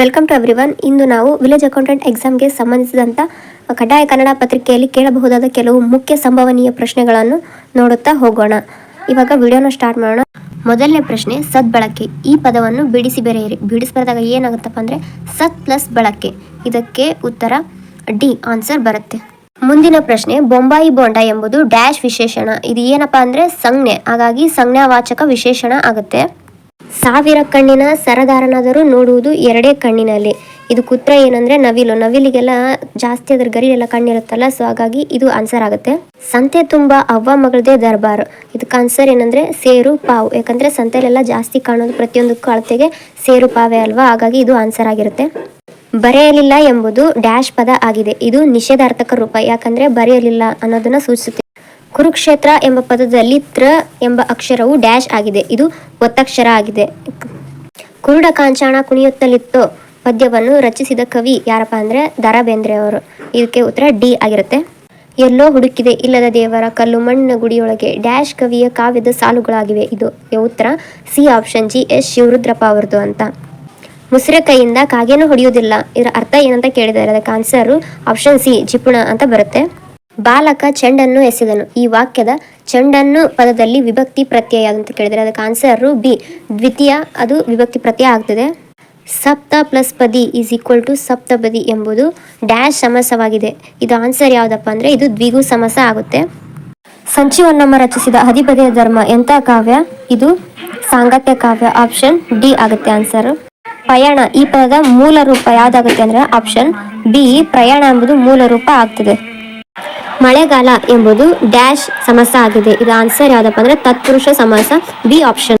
Welcome to everyone ಇಂದು ನಾವು village accountant ಎಕ್ಸಾಮ್ಗೆ ಸಂಬಂಧಿಸಿದಂಥ ಕಡ್ಡಾಯ ಕನ್ನಡ ಪತ್ರಿಕೆಯಲ್ಲಿ ಕೇಳಬಹುದಾದ ಕೆಲವು ಮುಖ್ಯ ಸಂಭವನೀಯ ಪ್ರಶ್ನೆಗಳನ್ನು ನೋಡುತ್ತಾ ಹೋಗೋಣ. ಇವಾಗ ವಿಡಿಯೋನ ಸ್ಟಾರ್ಟ್ ಮಾಡೋಣ. ಮೊದಲನೇ ಪ್ರಶ್ನೆ ಸದ್ಬಳಕೆ ಈ ಪದವನ್ನು ಬಿಡಿಸಿ ಬೆರೆಯಿರಿ ಬಿಡಿಸಿ ಬರೆದಾಗ ಏನಾಗುತ್ತಪ್ಪ ಅಂದರೆ ಸತ್ ಪ್ಲಸ್ ಬಳಕೆ. ಇದಕ್ಕೆ ಉತ್ತರ ಡಿ ಆನ್ಸರ್ ಬರುತ್ತೆ. ಮುಂದಿನ ಪ್ರಶ್ನೆ, ಬೊಂಬಾಯಿ ಬೋಂಡ ಎಂಬುದು ಡ್ಯಾಶ್ ವಿಶೇಷಣ. ಇದು ಏನಪ್ಪಾ ಅಂದರೆ ಸಂಜ್ಞೆ. ಹಾಗಾಗಿ ಸಂಜ್ಞಾವಾಚಕ ವಿಶೇಷಣ ಆಗುತ್ತೆ. ಸಾವಿರ ಕಣ್ಣಿನ ಸರದಾರನಾದರೂ ನೋಡುವುದು ಎರಡೇ ಕಣ್ಣಿನಲ್ಲಿ. ಇದು ಕುತ್ರ ಏನಂದ್ರೆ ನವಿಲು. ನವಿಲಿಗೆಲ್ಲ ಜಾಸ್ತಿ ಅದ್ರ ಎಲ್ಲ ಕಣ್ಣಿರುತ್ತಲ್ಲ ಸೊ ಹಾಗಾಗಿ ಇದು ಆನ್ಸರ್ ಆಗುತ್ತೆ. ಸಂತೆ ತುಂಬಾ ಅವ್ವ ಮಗಳದೇ ದರ್ಬಾರ್. ಇದಕ್ಕೆ ಆನ್ಸರ್ ಏನಂದ್ರೆ ಸೇರು ಪಾವು. ಯಾಕಂದ್ರೆ ಸಂತೆಲೆಲ್ಲ ಜಾಸ್ತಿ ಕಾಣೋದು ಪ್ರತಿಯೊಂದಕ್ಕೂ ಅಳತೆಗೆ ಸೇರು ಪಾವೆ ಅಲ್ವಾ? ಹಾಗಾಗಿ ಇದು ಆನ್ಸರ್ ಆಗಿರುತ್ತೆ. ಬರೆಯಲಿಲ್ಲ ಎಂಬುದು ಡ್ಯಾಶ್ ಪದ ಆಗಿದೆ. ಇದು ನಿಷೇಧಾರ್ಥಕ ರೂಪ. ಯಾಕಂದ್ರೆ ಬರೆಯಲಿಲ್ಲ ಅನ್ನೋದನ್ನ ಸೂಚಿಸುತ್ತೆ. ಕುರುಕ್ಷೇತ್ರ ಎಂಬ ಪದದಲ್ಲಿ ತ್ರ ಎಂಬ ಅಕ್ಷರವು ಡ್ಯಾಶ್ ಆಗಿದೆ. ಇದು ಒತ್ತಕ್ಷರ ಆಗಿದೆ. ಕುರುಡ ಕಾಂಚಾಣ ಕುಣಿಯುತ್ತಲಿತ್ತು? ಪದ್ಯವನ್ನು ರಚಿಸಿದ ಕವಿ ಯಾರಪ್ಪ ಅಂದ್ರೆ ದ ರಾ ಬೇಂದ್ರೆ ಅವರು. ಇದಕ್ಕೆ ಉತ್ತರ ಡಿ ಆಗಿರುತ್ತೆ. ಎಲ್ಲೋ ಹುಡುಕಿದೆ ಇಲ್ಲದ ದೇವರ ಕಲ್ಲು ಮಣ್ಣಿನ ಗುಡಿಯೊಳಗೆ ಡ್ಯಾಶ್ ಕವಿಯ ಕಾವ್ಯದ ಸಾಲುಗಳಾಗಿವೆ. ಇದು ಉತ್ತರ C option G S Shivarudrappa ಅವರದು ಅಂತ. ಮುಸುರೆ ಕೈಯಿಂದ ಕಾಗೇನು ಹೊಡೆಯುವುದಿಲ್ಲ. ಇದರ ಅರ್ಥ ಏನಂತ ಕೇಳಿದ್ದಾರೆ ಅದಕ್ಕೆ ಆನ್ಸರು ಆಪ್ಷನ್ ಸಿ ಜಿಪುಣ ಅಂತ ಬರುತ್ತೆ. ಬಾಲಕ ಚೆಂಡನ್ನು ಎಸೆದನು. ಈ ವಾಕ್ಯದ ಚೆಂಡನ್ನು ಪದದಲ್ಲಿ ವಿಭಕ್ತಿ ಪ್ರತ್ಯಯ ಅಂತ ಕೇಳಿದರೆ ಅದಕ್ಕೆ ಆನ್ಸರ್ ಬಿ. ದ್ವಿತೀಯ, ಅದು ವಿಭಕ್ತಿ ಪ್ರತ್ಯಯ ಆಗ್ತದೆ. ಸಪ್ತ ಪ್ಲಸ್ ಪದಿ ಈಸ್ ಈಕ್ವಲ್ ಟು ಸಪ್ತಪದಿ ಎಂಬುದು ಡ್ಯಾಶ್ ಸಮಸವಾಗಿದೆ. ಇದು ಆನ್ಸರ್ ಯಾವುದಪ್ಪ ಅಂದರೆ ಇದು ದ್ವಿಗು ಸಮಸ ಆಗುತ್ತೆ. ಸಂಚಿವನ್ನಮ್ಮ ರಚಿಸಿದ ಹದಿಪದಿಯ ಧರ್ಮ ಎಂಥ ಕಾವ್ಯ? ಇದು ಸಾಂಗತ್ಯ ಕಾವ್ಯ ಆಪ್ಷನ್ ಡಿ ಆಗುತ್ತೆ ಆನ್ಸರ್ ಪಯಣ, ಈ ಪದದ ಮೂಲ ರೂಪ ಯಾವುದಾಗುತ್ತೆ ಅಂದ್ರೆ ಆಪ್ಷನ್ ಬಿ, ಪ್ರಯಾಣ ಎಂಬುದು ಮೂಲ ರೂಪ ಆಗ್ತದೆ. ಮಳೆಗಾಲ ಎಂಬುದು ಡ್ಯಾಶ್ ಸಮಾಸ ಆಗಿದೆ. ಇದು ಆನ್ಸರ್ ಯಾವುದಪ್ಪ ಅಂದ್ರೆ ತತ್ಪುರುಷ ಸಮಾಸ ಬಿ ಆಪ್ಷನ್